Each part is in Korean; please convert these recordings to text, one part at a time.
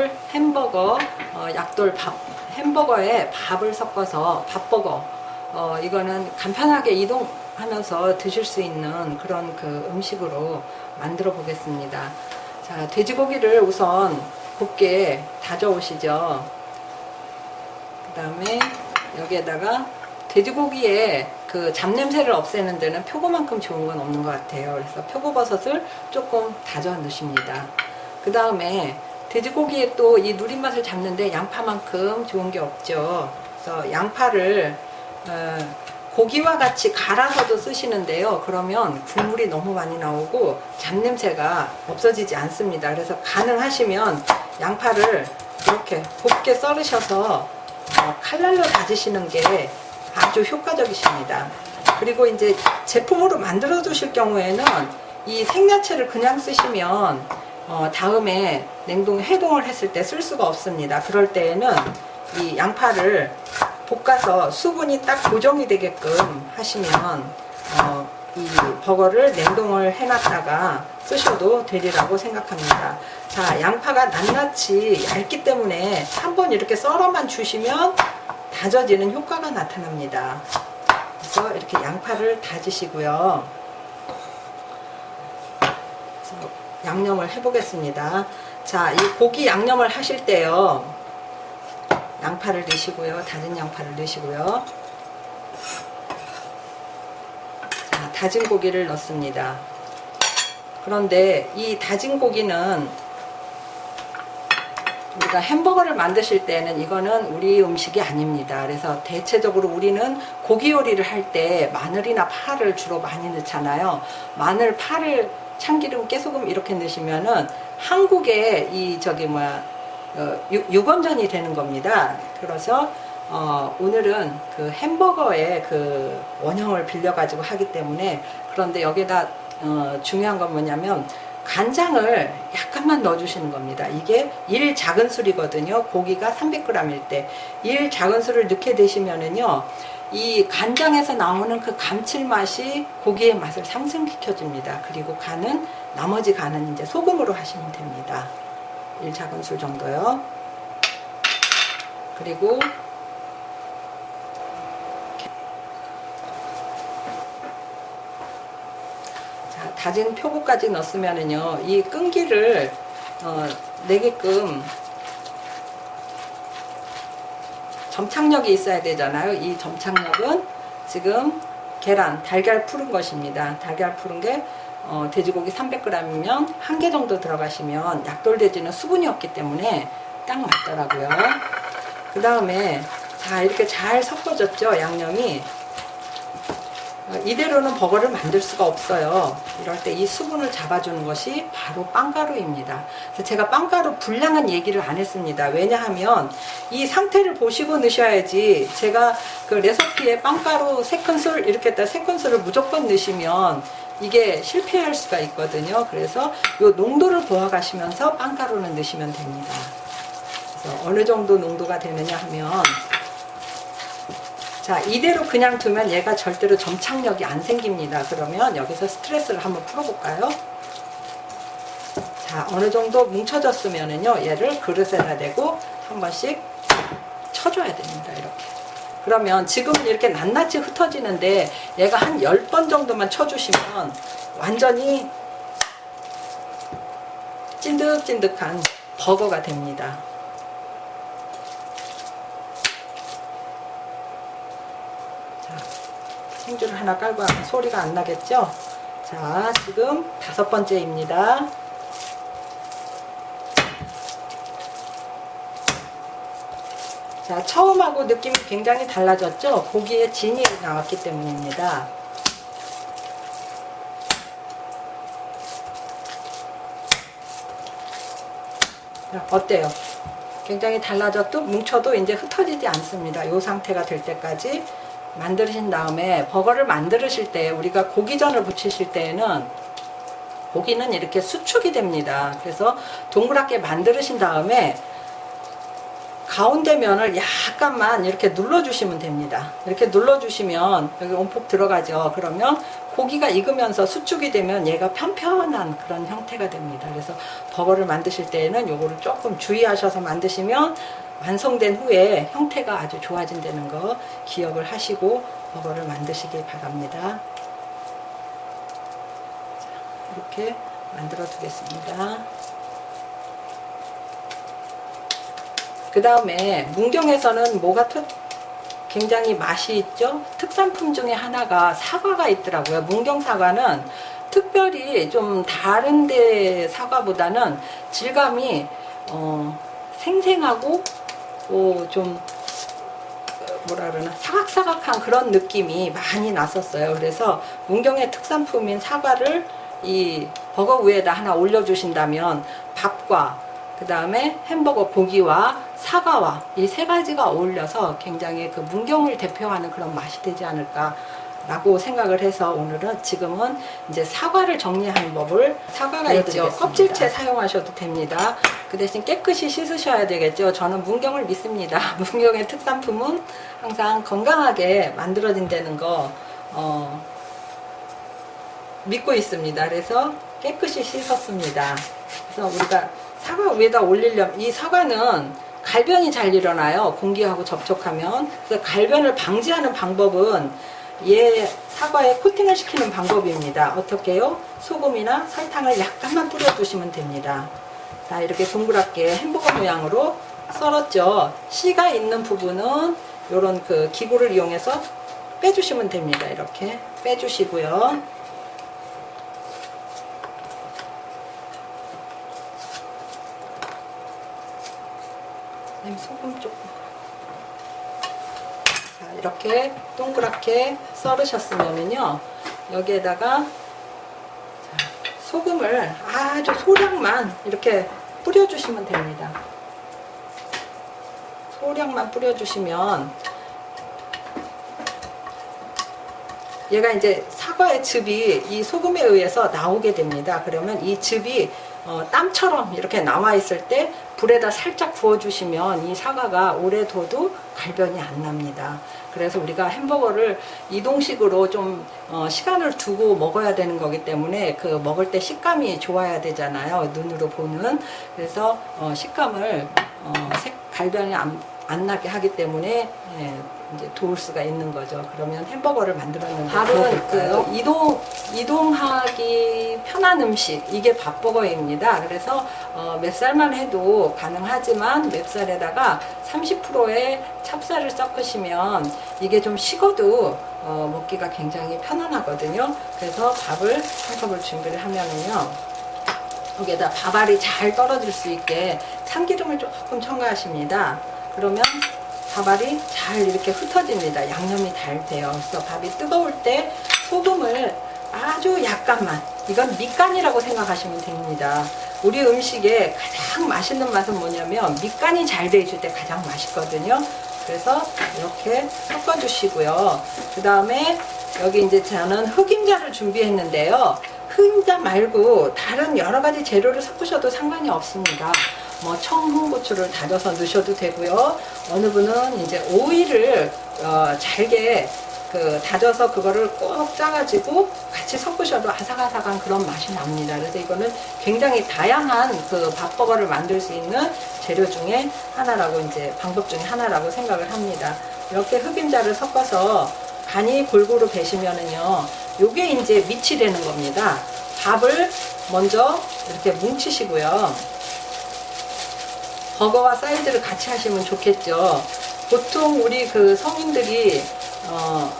햄버거풀 햄버거 어, 약돌 밥 햄버거에 밥을 섞어서 밥버거 어, 이거는 간편하게 이동하면서 드실 수 있는 그런 그 음식으로 만들어 보겠습니다. 자 돼지고기를 우선 곱게 다져 오시죠. 그 다음에 여기에다가 돼지고기에 그 잡냄새를 없애는 데는 표고만큼 좋은 건 없는 것 같아요. 그래서 표고버섯을 조금 다져 넣으십니다. 그 다음에 돼지고기에 또 이 누린 맛을 잡는데 양파만큼 좋은 게 없죠. 그래서 양파를 어, 고기와 같이 갈아서도 쓰시는데요. 그러면 국물이 너무 많이 나오고 잡냄새가 없어지지 않습니다. 그래서 가능하시면 양파를 이렇게 곱게 썰으셔서 어, 칼날로 다지시는 게 아주 효과적이십니다. 그리고 이제 제품으로 만들어 두실 경우에는 이 생야채를 그냥 쓰시면 어, 다음에 냉동 해동을 했을 때 쓸 수가 없습니다. 그럴 때에는 이 양파를 볶아서 수분이 딱 고정이 되게끔 하시면 어, 이 버거를 냉동을 해놨다가 쓰셔도 되리라고 생각합니다. 자, 양파가 낱낱이 얇기 때문에 한번 이렇게 썰어만 주시면 다져지는 효과가 나타납니다. 그래서 이렇게 양파를 다지시고요. 양념을 해보겠습니다. 자, 이 고기 양념을 하실 때요. 양파를 넣으시고요. 다진 양파를 넣으시고요. 자, 다진 고기를 넣습니다. 그런데 이 다진 고기는 우리가 햄버거를 만드실 때는 이거는 우리 음식이 아닙니다. 그래서 대체적으로 우리는 고기 요리를 할 때 마늘이나 파를 주로 많이 넣잖아요. 마늘, 파를 참기름, 깨소금 이렇게 넣으시면은 한국의 이 저기 뭐야 어, 유- 유건전이 되는 겁니다. 그래서 어, 오늘은 그 햄버거의 그 원형을 빌려가지고 하기 때문에 그런데 여기다 어, 중요한 건 뭐냐면 간장을 약간만 넣어주시는 겁니다. 이게 1 작은 술이거든요. 고기가 300g일 때. 1 작은 술을 넣게 되시면은요. 이 간장에서 나오는 그 감칠맛이 고기의 맛을 상승시켜 줍니다. 그리고 간은, 나머지 간은 이제 소금으로 하시면 됩니다. 1 작은 술 정도요. 그리고 자, 다진 표고까지 넣었으면은요, 이 끈기를 어, 내게끔 점착력이 있어야 되잖아요. 이 점착력은 지금 계란, 달걀 푸른 것입니다. 달걀 푸른 게 어, 돼지고기 300g이면 한 개 정도 들어가시면 약돌돼지는 수분이 없기 때문에 딱 맞더라고요. 그 다음에 자 이렇게 잘 섞어졌죠 양념이 어, 이대로는 버거를 만들 수가 없어요. 이럴 때 이 수분을 잡아주는 것이 바로 빵가루입니다. 제가 빵가루 분량은 얘기를 안 했습니다. 왜냐하면 이 상태를 보시고 넣으셔야지 제가 그 레시피에 빵가루 3큰술 이렇게 딱 3큰술을 무조건 넣으시면 이게 실패할 수가 있거든요. 그래서 이 농도를 보아가시면서 빵가루는 넣으시면 됩니다. 그래서 어느 정도 농도가 되느냐 하면 자, 이대로 그냥 두면 얘가 절대로 점착력이 안 생깁니다. 그러면 여기서 스트레스를 한번 풀어볼까요? 자, 어느 정도 뭉쳐졌으면은요, 얘를 그릇에다 대고 한 번씩 쳐줘야 됩니다. 이렇게. 그러면 지금은 이렇게 낱낱이 흩어지는데 얘가 한 10번 정도만 쳐주시면 완전히 찐득찐득한 버거가 됩니다. 생주를 하나 깔고 소리가 안 나겠죠? 자, 지금 다섯 번째입니다. 자, 처음하고 느낌이 굉장히 달라졌죠? 고기에 진이 나왔기 때문입니다. 자, 어때요? 굉장히 달라졌도 뭉쳐도 이제 흩어지지 않습니다. 이 상태가 될 때까지 만드신 다음에 버거를 만드실 때 우리가 고기전을 부치실 때에는 고기는 이렇게 수축이 됩니다. 그래서 동그랗게 만드신 다음에 가운데 면을 약간만 이렇게 눌러주시면 됩니다. 이렇게 눌러주시면 여기 온폭 들어가죠. 그러면 고기가 익으면서 수축이 되면 얘가 편편한 그런 형태가 됩니다. 그래서 버거를 만드실 때에는 요거를 조금 주의하셔서 만드시면 완성된 후에 형태가 아주 좋아진다는 거 기억을 하시고 버거를 만드시기 바랍니다. 자, 이렇게 만들어 두겠습니다. 그 다음에 문경에서는 뭐가 특, 굉장히 맛이 있죠? 특산품 중에 하나가 사과가 있더라고요. 문경 사과는 특별히 좀 다른 데 사과보다는 질감이 어, 생생하고 어, 좀 뭐라 그러나 사각사각한 그런 느낌이 많이 났었어요. 그래서 문경의 특산품인 사과를 이 버거 위에다 하나 올려주신다면 밥과 그 다음에 햄버거 고기와 사과와 이 세 가지가 어울려서 굉장히 그 문경을 대표하는 그런 맛이 되지 않을까 라고 생각을 해서 오늘은 지금은 이제 사과를 정리하는 법을 사과가 있죠. 껍질째 사용하셔도 됩니다 그 대신 깨끗이 씻으셔야 되겠죠 저는 문경을 믿습니다 문경의 특산품은 항상 건강하게 만들어진다는 거 어, 믿고 있습니다 그래서 깨끗이 씻었습니다 그래서 우리가 사과 위에다 올리려면 이 사과는 갈변이 잘 일어나요. 공기하고 접촉하면. 그래서 갈변을 방지하는 방법은 얘 사과에 코팅을 시키는 방법입니다. 어떻게요? 소금이나 설탕을 약간만 뿌려주시면 됩니다. 자, 이렇게 동그랗게 햄버거 모양으로 썰었죠. 씨가 있는 부분은 이런 그 기구를 이용해서 빼주시면 됩니다. 이렇게 빼주시고요. 소금 조금 자 이렇게 동그랗게 썰으셨으면요 여기에다가 자, 소금을 아주 소량만 이렇게 뿌려주시면 됩니다 소량만 뿌려주시면 얘가 이제 사과의 즙이 이 소금에 의해서 나오게 됩니다. 그러면 이 즙이 어, 땀처럼 이렇게 남아 있을 때 불에다 살짝 부어주시면 이 사과가 오래 둬도 갈변이 안 납니다. 그래서 우리가 햄버거를 이동식으로 좀 어, 시간을 두고 먹어야 되는 거기 때문에 그 먹을 때 식감이 좋아야 되잖아요. 눈으로 보는. 그래서 어, 식감을 어, 색, 갈변이 안, 안 나게 하기 때문에 예, 이제 도울 수가 있는 거죠. 그러면 햄버거를 만들었는데 밥은 그 이동 이동하기 편한 음식 이게 밥버거입니다. 그래서 어, 맵쌀만 해도 가능하지만 맵쌀에다가 30%의 찹쌀을 섞으시면 이게 좀 식어도 어, 먹기가 굉장히 편안하거든요. 그래서 밥을 한 컵을 준비를 하면은요. 여기에다 밥알이 잘 떨어질 수 있게 참기름을 조금 첨가하십니다. 그러면 밥알이 잘 이렇게 흩어집니다. 양념이 잘 돼요. 그래서 밥이 뜨거울 때 소금을 아주 약간만, 이건 밑간이라고 생각하시면 됩니다. 우리 음식의 가장 맛있는 맛은 뭐냐면 밑간이 잘 돼 있을 때 가장 맛있거든요. 그래서 이렇게 섞어주시고요. 그 다음에 여기 이제 저는 흑임자를 준비했는데요. 흑임자 말고 다른 여러 가지 재료를 섞으셔도 상관이 없습니다. 뭐 청홍고추를 다져서 넣으셔도 되고요. 어느 분은 이제 오이를 어, 잘게 그 다져서 그거를 꼭 짜가지고 같이 섞으셔도 아삭아삭한 그런 맛이 납니다. 그래서 이거는 굉장히 다양한 그 밥버거를 만들 수 있는 재료 중에 하나라고 이제 방법 중에 하나라고 생각을 합니다. 이렇게 흑임자를 섞어서 간이 골고루 배시면은요, 요게 이제 밑이 되는 겁니다. 밥을 먼저 이렇게 뭉치시고요. 버거와 사이드를 같이 하시면 좋겠죠. 보통 우리 그 성인들이 어,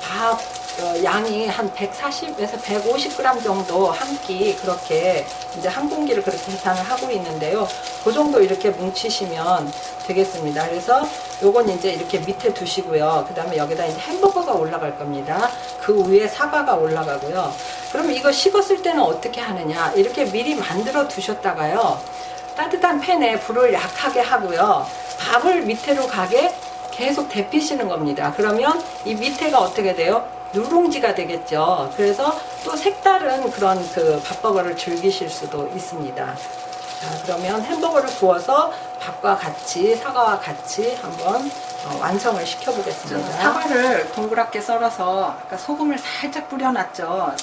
밥 어, 양이 한 140에서 150g 정도 한 끼 그렇게 이제 한 공기를 그렇게 계산을 하고 있는데요. 그 정도 이렇게 뭉치시면 되겠습니다. 그래서 요건 이제 이렇게 밑에 두시고요. 그 다음에 여기다 이제 햄버거가 올라갈 겁니다. 그 위에 사과가 올라가고요. 그럼 이거 식었을 때는 어떻게 하느냐? 이렇게 미리 만들어 두셨다가요. 따뜻한 팬에 불을 약하게 하고요. 밥을 밑으로 가게 계속 데피시는 겁니다. 그러면 이 밑에가 어떻게 돼요? 누룽지가 되겠죠. 그래서 또 색다른 그런 그 밥버거를 즐기실 수도 있습니다. 자, 그러면 햄버거를 구워서 밥과 같이, 사과와 같이 한번 어, 완성을 시켜보겠습니다. 사과를 동그랗게 썰어서 아까 소금을 살짝 뿌려놨죠.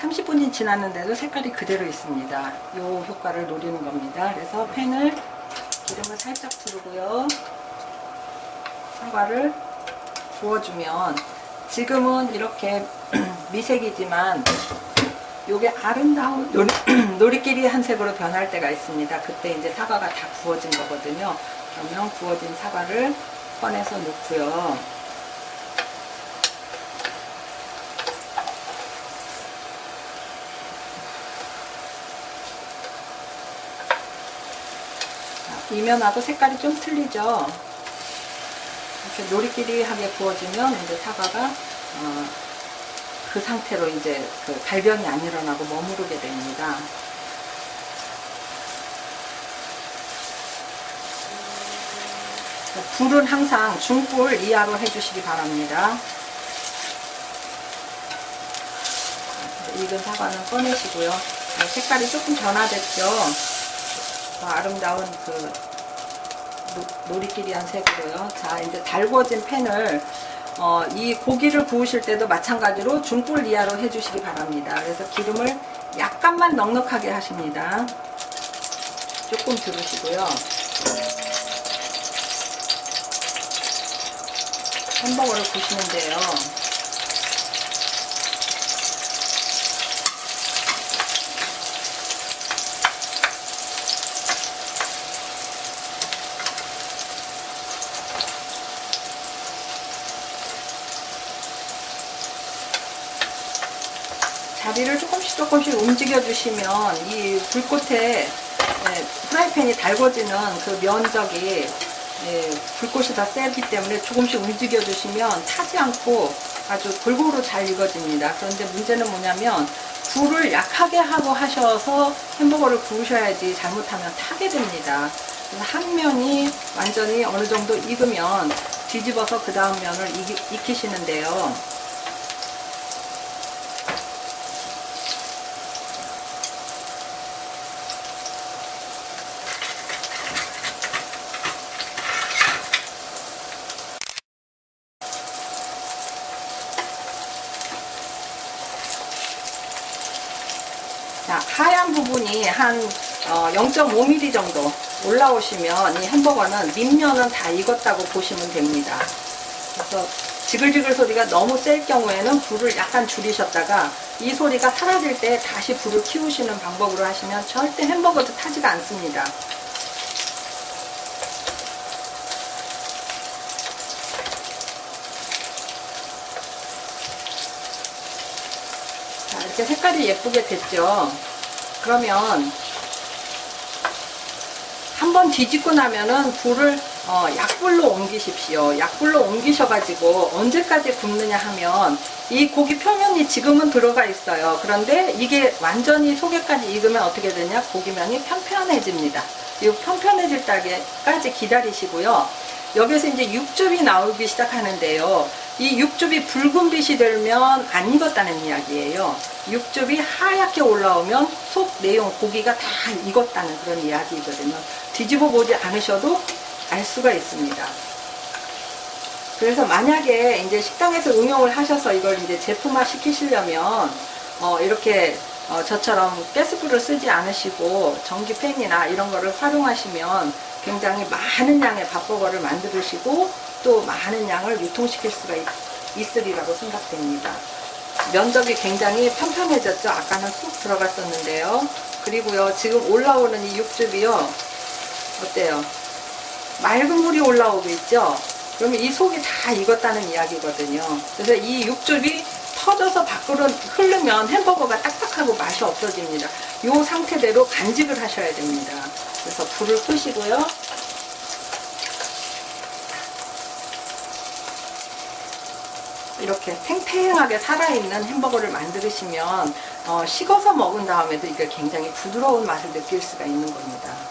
30분이 지났는데도 색깔이 그대로 있습니다. 이 효과를 노리는 겁니다. 그래서 팬을 기름을 살짝 두르고요. 사과를 부어주면 지금은 이렇게 미색이지만 요게 아름다운 놀이, 놀이끼리 한 색으로 변할 때가 있습니다. 그때 이제 사과가 다 구워진 거거든요. 그러면 구워진 사과를 꺼내서 넣고요. 이면하고 색깔이 좀 틀리죠. 이렇게 놀이끼리하게 구워지면 이제 사과가 어, 그 상태로 이제 그 발변이 안 일어나고 머무르게 됩니다. 불은 항상 중불 이하로 해주시기 바랍니다. 익은 사과는 꺼내시고요. 아, 색깔이 조금 변화됐죠. 더 아름다운 그 노- 놀이끼리 한 색으로요. 자, 이제 달궈진 팬을 어, 이 고기를 구우실 때도 마찬가지로 중불 이하로 해주시기 바랍니다. 그래서 기름을 약간만 넉넉하게 하십니다. 조금 두르시고요. 햄버거를 구시는데요. 자리를 조금씩 움직여 주시면 이 불꽃에 예, 프라이팬이 달궈지는 그 면적이 예, 불꽃이 다 세기 때문에 조금씩 움직여 주시면 타지 않고 아주 골고루 잘 익어집니다. 그런데 문제는 뭐냐면 불을 약하게 하고 하셔서 햄버거를 구우셔야지 잘못하면 타게 됩니다. 그래서 한 면이 완전히 어느 정도 익으면 뒤집어서 그 다음 면을 익, 익히시는데요. 자, 하얀 부분이 한 어, 0.5mm 정도 올라오시면 이 햄버거는 밑면은 다 익었다고 보시면 됩니다. 그래서 지글지글 소리가 너무 셀 경우에는 불을 약간 줄이셨다가 이 소리가 사라질 때 다시 불을 키우시는 방법으로 하시면 절대 햄버거도 타지가 않습니다. 이렇게 색깔이 예쁘게 됐죠? 그러면 한번 뒤집고 나면은 불을 어, 약불로 옮기십시오. 약불로 옮기셔가지고 언제까지 굽느냐 하면 이 고기 표면이 지금은 들어가 있어요. 그런데 이게 완전히 속에까지 익으면 어떻게 되냐? 고기면이 편편해집니다. 이 편편해질 때까지 기다리시고요. 여기서 이제 육즙이 나오기 시작하는데요. 이 육즙이 붉은 빛이 되면 안 익었다는 이야기예요. 육즙이 하얗게 올라오면 속 내용 고기가 다 익었다는 그런 이야기거든요. 뒤집어 보지 않으셔도 알 수가 있습니다. 그래서 만약에 이제 식당에서 응용을 하셔서 이걸 이제 제품화 시키시려면 어, 이렇게 어, 저처럼 가스불을 쓰지 않으시고 전기팬이나 이런 거를 활용하시면 굉장히 많은 양의 밥버거를 만드시고 또 많은 양을 유통시킬 수가 있, 있으리라고 생각됩니다. 면적이 굉장히 편편해졌죠. 아까는 쑥 들어갔었는데요. 그리고요, 지금 올라오는 이 육즙이요, 어때요? 맑은 물이 올라오고 있죠? 그러면 이 속이 다 익었다는 이야기거든요. 그래서 이 육즙이 터져서 밖으로 흐르면 햄버거가 딱딱하고 맛이 없어집니다. 이 상태대로 간직을 하셔야 됩니다. 그래서 불을 끄시고요. 이렇게 탱탱하게 살아있는 햄버거를 만드시면 어, 식어서 먹은 다음에도 이게 굉장히 부드러운 맛을 느낄 수가 있는 겁니다.